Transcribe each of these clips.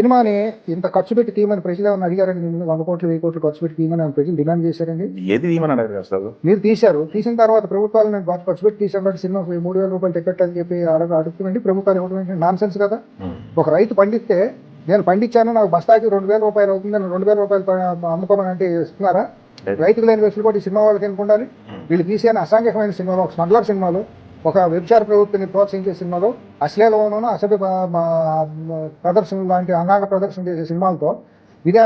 సినిమాని ఇంత ఖర్చు పెట్టి తీయమని ప్రజలు ఏమన్నా అడిగారండి వంద కోట్లు వెయ్యి కోట్లు ఖర్చు పెట్టి తీయమని ప్రజలు డిమాండ్ చేశారండి? ఏది తీయమని అడగారు అసలు మీరు తీశారు. తీసిన తర్వాత ప్రభుత్వాలు నేను బాగా ఖర్చు పెట్టి తీసాను సినిమా మూడు వేల రూపాయలు టికెట్ అని చెప్పి అడగ అడుగుతుందండి. ప్రభుత్వాలు ఇవ్వడం నాన్ సెన్స్ కదా. ఒక రైతు పండిస్తే నేను పండించాను నాకు బస్తాకి రెండు వేల రూపాయలు అవుతుందని రెండు వేల రూపాయలు అమ్ముకోమని అంటే ఇస్తున్నారా. రైతుకు లేని వెసులుబాటు సినిమా వాళ్ళకి ఎందుకు ఉండాలి? వీళ్ళు తీసే అసాంఘికమైన సినిమాలో ఒక స్మగ్లర్ సినిమాలో ఒక వ్యభిచార ప్రవృత్తిని ప్రోత్సహించే సినిమాలో అశ్లీలలోనూ అసభ్య ప- మా- ప్రదర్శన లాంటి అనాగ ప్రదర్శన చేసే సినిమాలతో ఇదే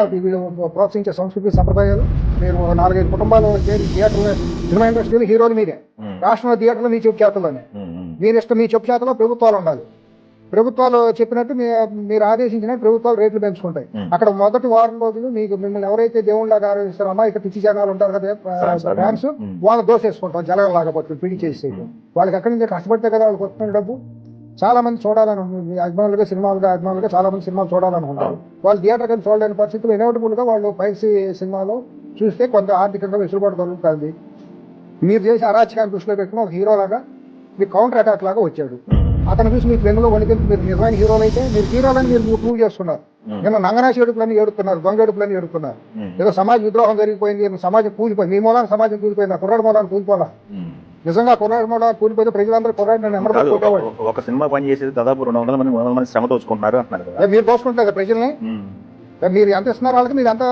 ప్రోత్సహించే సంస్కృతి సంప్రదాయాలు. మీరు ఒక నాలుగైదు కుటుంబాలు చేరి థియేటర్లు సినిమా ఇండస్ట్రీలో హీరోలు మీరే. రాష్ట్రంలో థియేటర్లు మీ చెప్పు చేతలోనే మీరు ఇష్టం మీ చెప్పు చేతలో ప్రభుత్వాలు ఉండాలి. ప్రభుత్వాలు చెప్పినట్టు మీ మీరు ఆదేశించినట్టు ప్రభుత్వాలు రేట్లు పెంచుకుంటాయి. అక్కడ మొదటి వారం రోజులు మీకు మిమ్మల్ని ఎవరైతే దేవుళ్ళగా ఆరాధిస్తారో అమ్మా ఇక్కడ పిచ్చి జనాలు ఉంటారు కదా ఫ్యాన్స్. వాళ్ళు దోసేసుకుంటాం జలం లాగా పట్టుకుని పిడి చేసి వాళ్ళకి ఎక్కడి నుంచి కష్టపడితే కదా వాళ్ళకి వస్తున్న డబ్బు. చాలా మంది చూడాలని ఉంది అభిమానులుగా సినిమాలుగా అభిమానులుగా చాలా మంది సినిమాలు చూడాలనుకుంటారు వాళ్ళు థియేటర్ కలిసి చూడలేని పరిస్థితులు ఇన్ఎవిటబుల్గా వాళ్ళు పైసి సినిమాలో చూస్తే కొంత ఆర్థికంగా వెసులుబాటు కలుగుతుంది మీరు చేసే అరాచకాన్ని దృష్టిలో పెట్టుకుని ఒక హీరో లాగా మీరు కౌంటర్ అటాక్ లాగా వచ్చాడు. అతను చూసి మీకు వెన్నులో వణికి మీరు నిజమైన హీరోలు అయితే మీరు హీరోలని మీరు ప్రూవ్ చేస్తున్నారు. నిన్న నంగనాశి ఏడుపులని ఏడుతున్నారు దొంగ ఏడుపులని ఏడుతున్నారు ఏదో సమాజ విద్రోహం జరిగిపోయింది సమాజం కూలిపోయింది మీ మూలాన సమాజం కూలిపోయింది? కుర్రాడు మూలాన కూలిపోలా నిజంగా కుర్రాడు మూలాన కూలిపోతే ప్రజలందరూ నెంబర్ ఒక- సినిమా పని చేసేది దాదాపు రెండు వందల మంది మూడు వందల మంది శ్రమ అంటున్నారు కదా. మీరు దోసుకుంటున్నారు ప్రజల్ని. మీరు ఎంత ఇస్తున్నారు వాళ్ళకి? మీరు ఎంత